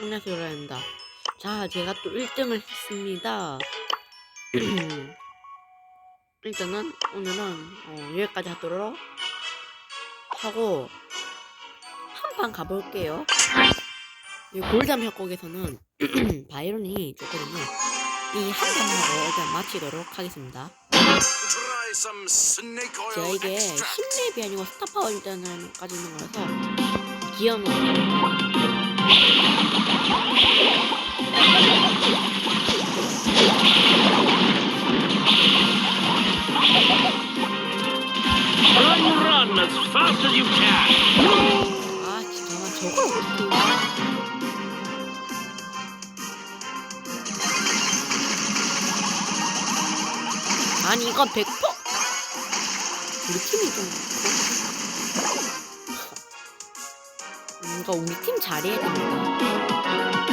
안녕하세요 라입니다. 자 제가 또 1등을 했습니다. 일단은 오늘은 어, 여기까지 하도록 하고 한 판 가볼게요. 이 골담 협곡에서는 바이런이 좋거든요 이한 판하고 일단 마치도록 하겠습니다. 제가 이게. 10렙이 아니고 스타파워 일단은 까지 있는 거라서 Run, run as fast as you can. 아 진짜 저걸 어떻게 아니 이건 100% 우리 팀이 좀 뭔가 우리 팀 잘해야 됩니다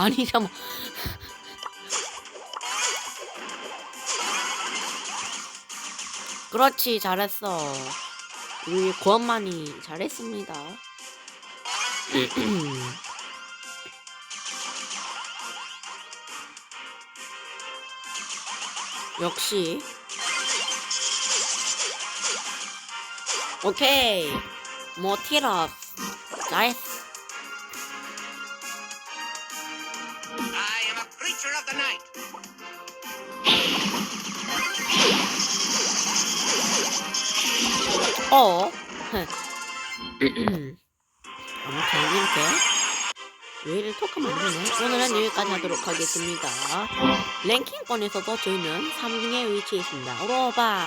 little. 아니 잠깐 그렇지 잘했어. 우리 구원만이 잘했습니다. 역시. 오케이. 모티러스 잘했 creature of the night. 어? 아무튼 이렇게 왜 이리 톡하면 안 되네? 오늘은 여기까지 하도록 하겠습니다. 랭킹권에서도 저희는 3등에 위치해 있습니다. 오로바